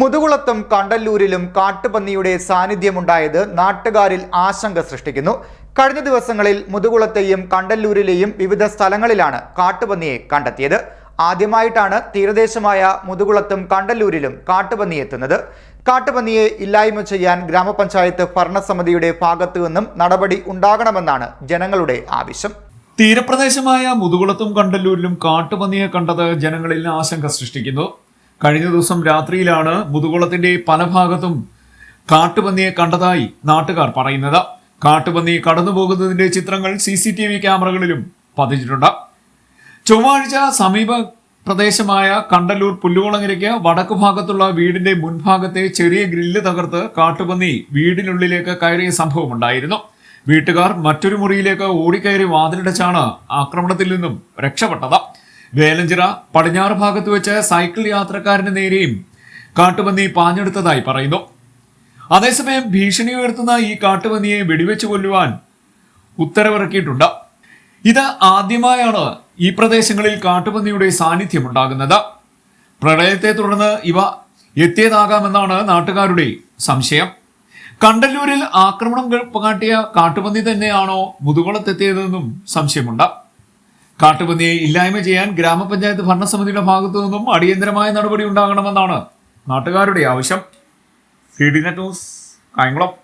മുതുകുളത്തും കണ്ടല്ലൂരിലും കാട്ടുപന്നിയുടെ സാന്നിധ്യമുണ്ടായത് നാട്ടുകാരിൽ ആശങ്ക സൃഷ്ടിക്കുന്നു. കഴിഞ്ഞ ദിവസങ്ങളിൽ മുതുകുളത്തെയും കണ്ടല്ലൂരിലെയും വിവിധ സ്ഥലങ്ങളിലാണ് കാട്ടുപന്നിയെ കണ്ടെത്തിയത്. ആദ്യമായിട്ടാണ് തീരദേശമായ മുതുകുളത്തും കണ്ടല്ലൂരിലും കാട്ടുപന്നി എത്തുന്നത്. കാട്ടുപന്നിയെ ഇല്ലായ്മ ചെയ്യാൻ ഗ്രാമപഞ്ചായത്ത് ഭരണസമിതിയുടെ ഭാഗത്തു നിന്നും നടപടി ഉണ്ടാകണമെന്നാണ് ജനങ്ങളുടെ ആവശ്യം. തീരപ്രദേശമായ മുതുകുളത്തും കണ്ടല്ലൂരിലും കാട്ടുപന്നിയെ കണ്ടത് ജനങ്ങളിൽ ആശങ്ക സൃഷ്ടിക്കുന്നു. കഴിഞ്ഞ ദിവസം രാത്രിയിലാണ് മുതുകുളത്തിന്റെ പല ഭാഗത്തും കാട്ടുപന്നിയെ കണ്ടതായി നാട്ടുകാർ പറയുന്നത്. കാട്ടുപന്നി കടന്നുപോകുന്നതിന്റെ ചിത്രങ്ങൾ സി സി ടി വി ക്യാമറകളിലും പതിച്ചിട്ടുണ്ട്. ചൊവ്വാഴ്ച സമീപ പ്രദേശമായ കണ്ടല്ലൂർ പുല്ലുകുളങ്ങരയ്ക്ക് വടക്കു ഭാഗത്തുള്ള വീടിന്റെ മുൻഭാഗത്തെ ചെറിയ ഗ്രില്ല് തകർത്ത് കാട്ടുപന്നി വീടിനുള്ളിലേക്ക് കയറിയ സംഭവമുണ്ടായിരുന്നു വീട്ടുകാർ മറ്റൊരു മുറിയിലേക്ക് ഓടിക്കയറി വാതിലടച്ചാണ് ആക്രമണത്തിൽ നിന്നും രക്ഷപ്പെട്ടത്. വേലഞ്ചിറ പടിഞ്ഞാറ് ഭാഗത്ത് വെച്ച് സൈക്കിൾ യാത്രക്കാരന് നേരെയും കാട്ടുപന്നി പാഞ്ഞെടുത്തതായി പറയുന്നു. അതേസമയം ഭീഷണി ഉയർത്തുന്ന ഈ കാട്ടുപന്നിയെ വെടിവെച്ച് കൊല്ലുവാൻ ഉത്തരവിറക്കിയിട്ടുണ്ട്. ഇത് ആദ്യമായാണ് ഈ പ്രദേശങ്ങളിൽ കാട്ടുപന്നിയുടെ സാന്നിധ്യം ഉണ്ടാകുന്നത് പ്രളയത്തെ തുടർന്ന് ഇവ എത്തിയതാകാമെന്നാണ് നാട്ടുകാരുടെ സംശയം. കണ്ടല്ലൂരിൽ ആക്രമണം കാട്ടിയ കാട്ടുപന്നി തന്നെയാണോ മുതുകുളത്തെത്തിയതെന്നും സംശയമുണ്ട്. കാട്ടുപന്നിയെ ഇല്ലായ്മ ചെയ്യാൻ ഗ്രാമപഞ്ചായത്ത് ഭരണസമിതിയുടെ ഭാഗത്തു നിന്നും അടിയന്തരമായ നടപടി ഉണ്ടാകണമെന്നാണ് നാട്ടുകാരുടെ ആവശ്യം. C D news Kayamkulam.